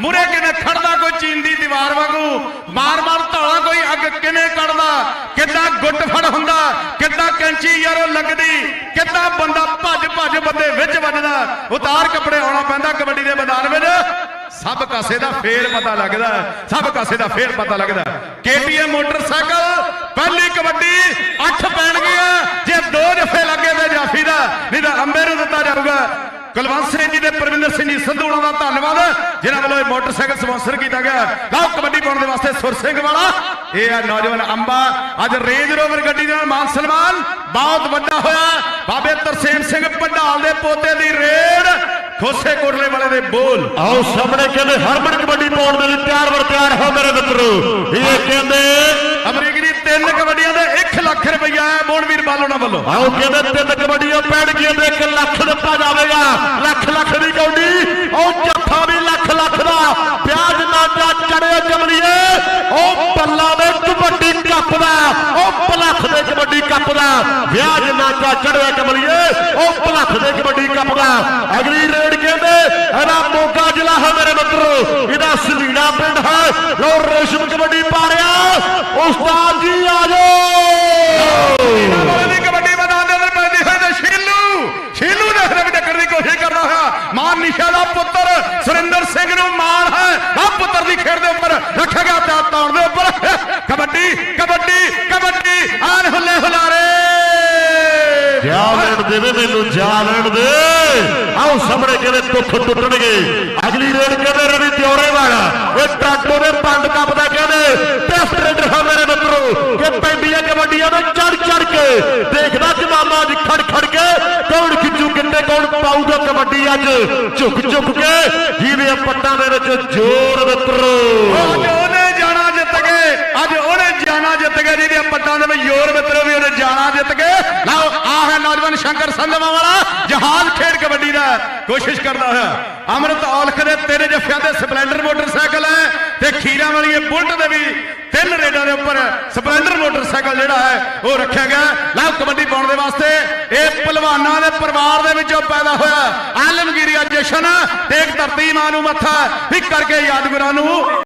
ਮੁਰੇ ਕਿਵੇਂ ਖੜਦਾ ਕੋਈ ਚੀਨ ਦੀ ਦੀਵਾਰ ਵਾਂਗੂ? ਮਾਰ-ਮਾਰ ਧੌਲਾ ਕੋਈ ਅੱਗ ਕਿਵੇਂ ਕੱਢਦਾ? ਕਿੱਦਾਂ ਗੁੱਟ ਫੜ ਹੁੰਦਾ? ਕਿੱਦਾਂ ਕੈਂਚੀ ਯਾਰੋ ਲੱਗਦੀ? ਕਿੱਦਾਂ ਬੰਦਾ ਭੱਜ ਭੱਜ ਬੰਦੇ ਵਿੱਚ ਵੱਜਦਾ? ਉਤਾਰ ਕੱਪੜੇ ਆਉਣਾ ਪੈਂਦਾ ਕਬੱਡੀ ਦੇ ਮੈਦਾਨ ਵਿੱਚ। ਸਭ ਕਾਸੇ ਦਾ ਫੇਰ ਪਤਾ ਲੱਗਦਾ ਸਭ ਕਾਸੇ ਦਾ ਫੇਰ ਪਤਾ ਲੱਗਦਾ ਕੇਟੀਐਮ ਮੋਟਰਸਾਈਕਲ, ਪਹਿਲੀ ਕਬੱਡੀ 8 ਪੈਣਗੀਆਂ ਜੇ ਦੋ ਜਫੇ ਲੱਗੇ ਤੇ ਜਾਫੀ ਦਾ ਨਹੀਂ ਤਾਂ ਅੰਬੇ ਨੂੰ ਦਿੱਤਾ ਜਾਊਗਾ ਕੁਲਵੰਤ ਸਿੰਘ ਜੀ ਤੇ ਪ੍ਰਵਿੰਦਰ ਸਿੰਘ ਜੀ ਸੰਧੂਣਾ ਦਾ ਧੰਨਵਾਦ। ਜਿਨ੍ਹਾਂ ਵੱਲੋਂ ਇਹ ਮੋਟਰਸਾਈਕਲ ਸਪਾਂਸਰ ਕੀਤਾ ਗਿਆ। ਲਓ, ਕਬੱਡੀ ਪਾਉਣ ਦੇ ਵਾਸਤੇ ਸੁਰ ਸਿੰਘ ਵਾਲਾ। ਇਹ ਆ ਨੌਜਵਾਨ ਅੰਬਾ। ਅੱਜ ਰੇਂਜ ਰੋਵਰ ਗੱਡੀ ਦੇ ਨਾਲ ਮਾਨ ਸਨਮਾਨ। ਬਹੁਤ ਵੱਡਾ ਹੋਇਆ। ਬਾਬੇ ਤਰਸੇਮ ਸਿੰਘ ਪੰਡਾਲ ਦੇ ਪੋਤੇ ਦੀ ਰੇਡ। ਖੋਸੇ ਕੋਟਲੇ ਵਾਲੇ ਦੇ ਬੋਲ। ਆਓ ਸਾਹਮਣੇ ਕਹਿੰਦੇ ਹਰਮਨ ਕਬੱਡੀ ਪਾਉਣ ਦੇ ਲਈ ਤਿਆਰ ਵਰ ਤਿਆਰ ਹੋ ਮੇਰੇ ਮਿੱਤਰੋ। ਇਹ ਕਹਿੰਦੇ ਅਮਰੀਕ ਦੀ ਤਿੰਨ ਕਬੱਡੀਆਂ ਦੇ 1 ਲੱਖ ਰੁਪਈਆ ਹੈ ਮੋਹਨਵੀਰ ਬਾਲੋਣਾ ਵੱਲੋਂ ਆਓ ਕਹਿੰਦੇ ਤਿੰਨ ਕਬੱਡੀਆਂ ਪੈਣਗੀਆਂ ਤੇ 1 ਲੱਖ ਦਿੱਤਾ ਜਾਵੇਗਾ। ਲੱਖ ਲੱਖ ਦੀ ਕੌਡੀ, ਉਹ ਜੱਫਾ ਵੀ ਲੱਖ ਲੱਖ ਦਾ। ਪਿਆਜ ਨਾਟਾ ਚੜਿਆ ਜਮਲੀਏ ਉਹ ਬੱਲਾ ਦੇ ਕਬੱਡੀ ਕੱਪ ਦਾ, ਉਹ ਪਲੱਖ ਦੇ ਕਬੱਡੀ ਕੱਪ ਦਾ। ਵਿਆਜ ਨਾਟਾ ਚੜਿਆ ਕਮਲੀਏ ਉਹ ਪਲੱਖ ਦੇ ਕਬੱਡੀ ਕੱਪ ਦਾ। ਅਗਲੀ ਰੇਡ ਕਹਿੰਦੇ? ਇਹਦਾ ਮੋਗਾ ਜ਼ਿਲ੍ਹਾ ਹੈ ਮੇਰੇ ਮਿੱਤਰੋ। ਇਹਦਾ ਸਲੀਣਾ ਪਿੰਡ ਹੈ। ਲੋ ਰੇਸ਼ਮ ਕਬੱਡੀ ਪਾ ਰਿਹਾ ਉਸਤਾਦ ਜੀ ਆ ਜਾਓ ਵਾਲੇ ਦੀ ਕਬੱਡੀ ਮੈਦਾਨ ਦੇ ਅੰਦਰ ਪੈਂਦੀ ਹੋਈ ਤੇ ਸ਼ੀਲੂ ਸ਼ੀਲੂ ਦੇ ਹਰੇ ਵੀ ਟੱਕਰ ਦੀ ਕੋਸ਼ਿਸ਼ ਕਰਦਾ ਹੋਇਆ ਮਾਨ ਨਿਸ਼ਾ ਦਾ ਪੁੱਤਰ। ਸੁਰਿੰਦਰ ਸਿੰਘ ਨੂੰ ਮਾਣ ਹੈ। ਆ ਪੁੱਤਰ ਦੀ ਖੇਡ ਦੇ ਉੱਪਰ ਰੱਖਿਆ ਗਿਆ ਤਾਂ ਤੌਣ ਦੇ ਉੱਪਰ। ਕਬੱਡੀ ਕਬੱਡੀ ਕਬੱਡੀ। ਆਨ ਹੁੱਲੇ ਹੁਲਾਰੇ। ਜਾ ਲੈਣ ਦੇ ਮੈਨੂੰ ਜਾ ਲੈਣ ਦੇ। ਆਓ ਸਾਹਮਣੇ ਕਿਹੜੇ ਦੁੱਖ ਟੁੱਟਣਗੇ। ਅਗਲੀ ਰੇਡ ਕਹਿੰਦੇ ਰਵੀ ਦਿਉਰੇ ਵਾਲਾ ਇਹ ਟਰਾਂਟੋ ਦੇ ਪੰਡ ਕੱਪ ਦਾ ਕਹਿੰਦੇ ਟੈਸਟ ਰੇਡਰ ਹੈ ਮੇਰੇ ਮਿੱਤਰੋ ਕਿ ਪੈਂਦੀਆਂ ਕਬੱਡੀਆਂ ਨੂੰ ਚੜ ਚੜ ਕੇ ਦੇਖਦਾ ਜਮਾਨਾ ਅੱਜ ਖੜ ਖੜ ਕੇ ਕੌਣ ਖਿੱਚੂ ਕਿੰਨੇ ਕੌਣ ਪਾਊਗਾ ਅੱਜ ਝੁਕ ਝੁਕ ਕੇ ਜਿਹਦੇ ਪੱਟਾਂ ਦੇ ਵਿੱਚ ਜ਼ੋਰ ਮਿੱਤਰੋ ਅੱਜ ਉਹਨੇ ਜਾਣਾ ਜਿੱਤ ਗਏ ਅੱਜ ਉਹਨੇ ਜਾਣਾ ਜਿੱਤ ਗਏ ਜਿਹਦੀਆਂ ਪੱਟਾਂ ਦੇ ਵਿੱਚ ਯੋਰ ਮਿੱਤਰੋ ਵੀ ਉਹਨੇ ਜਾਣਾ ਜਿੱਤ ਗਏ ਲਓ, ਆਹ ਹੈ ਨੌਜਵਾਨ ਸ਼ੰਕਰ ਸੰਧਵਾ ਵਾਲਾ, ਜਹਾਜ਼ ਖੇਡ ਕਬੱਡੀ ਦਾ ਕੋਸ਼ਿਸ਼ ਕਰਦਾ ਹੋਇਆ। ਅਮਰਤ ਔਲਖ ਦੇ ਤਿੰਨ ਜੱਫਿਆਂ ਤੇ ਸਪਲੈਂਡਰ ਮੋਟਰਸਾਈਕਲ ਹੈ ਤੇ ਖੀਰਾ ਵਾਲੀ ਇਹ ਬੁਲਟ ਦੇ ਵੀ ਤਿੰਨ ਰੇਡਾਂ ਦੇ ਉੱਪਰ ਸਪਲੈਂਡਰ ਮੋਟਰਸਾਈਕਲ ਜਿਹੜਾ ਹੈ, ਉਹ ਰੱਖਿਆ ਗਿਆ। ਲਓ, ਕਬੱਡੀ ਪਾਉਣ ਦੇ ਵਾਸਤੇ ਇਹ ਦੇ ਪਰਿਵਾਰ ਦੇ ਵਿੱਚੋਂ ਪੈਦਾ ਹੋਇਆ ਆਲਮਗੀਰੀਆ ਜਸ਼ਨ, ਤੇ ਇੱਕ ਧਰਤੀ ਮਾਂ ਨੂੰ ਮੱਥਾ ਵੀ ਕਰਕੇ ਯਾਦਗਾਰਾਂ ਨੂੰ